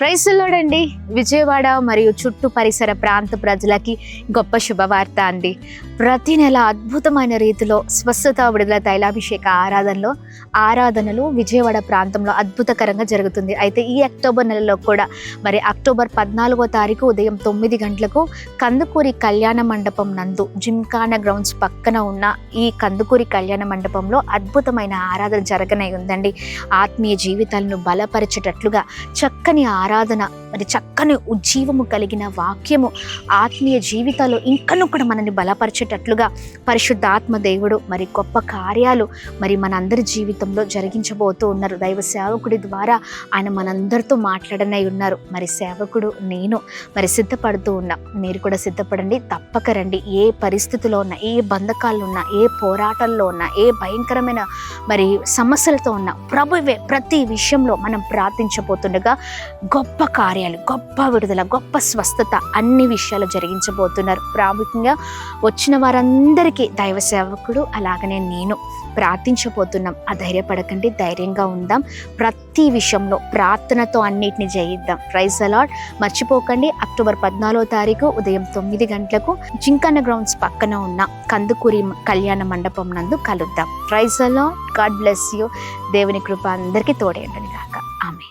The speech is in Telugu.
ప్రైసులోడండి విజయవాడ మరియు చుట్టూ పరిసర ప్రాంత ప్రజలకి గొప్ప శుభవార్త అండి. ప్రతి నెల అద్భుతమైన రీతిలో స్వస్థత విడుదల తైలాభిషేక ఆరాధనలో ఆరాధనలు విజయవాడ ప్రాంతంలో అద్భుతకరంగా జరుగుతుంది. అయితే ఈ అక్టోబర్ నెలలో కూడా మరి అక్టోబర్ పద్నాలుగో తారీఖు ఉదయం తొమ్మిది గంటలకు కందుకూరి కళ్యాణ మండపం నందు జిమ్కానా గ్రౌండ్స్ పక్కన ఉన్న ఈ కందుకూరి కళ్యాణ మండపంలో అద్భుతమైన ఆరాధన జరగనై ఉందండి. ఆత్మీయ జీవితాలను బలపరిచేటట్లుగా చక్కని ఆరాధన మరి చక్కని ఉజ్జీవము కలిగిన వాక్యము ఆత్మీయ జీవితాలు ఇంకనూ కూడా మనల్ని బలపరిచేటట్లుగా పరిశుద్ధాత్మ దేవుడు మరి గొప్ప కార్యాలు మరి మనందరి జీవితంలో జరిగించబోతూ ఉన్నారు. దైవ సేవకుడి ద్వారా ఆయన మనందరితో మాట్లాడనై ఉన్నారు. మరి సేవకుడు నేను మరి సిద్ధపడుతూ ఉన్నా. మీరు కూడా సిద్ధపడండి. తప్పక రండి. ఏ పరిస్థితిలో ఉన్నా ఏ బంధకాల్లో ఉన్నా ఏ పోరాటాల్లో ఉన్నా ఏ భయంకరమైన మరి సమస్యలతో ఉన్నా ప్రభువే ప్రతి విషయంలో మనం ప్రార్థించబోతుండగా గొప్ప కార్యాలు గొప్ప విడుదల గొప్ప స్వస్థత అన్ని విషయాలు జరిగించబోతున్నారు. ప్రాముఖ్యంగా వచ్చిన వారందరికీ దైవ సేవకుడు అలాగనే నేను ప్రార్థించబోతున్నాం. అధైర్యపడకండి ధైర్యంగా ఉందాం. ప్రతి విషయంలో ప్రార్థనతో అన్నిటిని జయిద్దాం. ప్రైజ్ అలాడ్ మర్చిపోకండి అక్టోబర్ పద్నాలుగో తారీఖు ఉదయం తొమ్మిది గంటలకు జింకన్న గ్రౌండ్స్ పక్కన ఉన్న కందుకూరి కళ్యాణ మండపం నందు కలుద్దాం. ప్రైజ్ అలాడ్ గాడ్ బ్లెస్ యూ దేవుని కృప అందరికీ తోడేయండి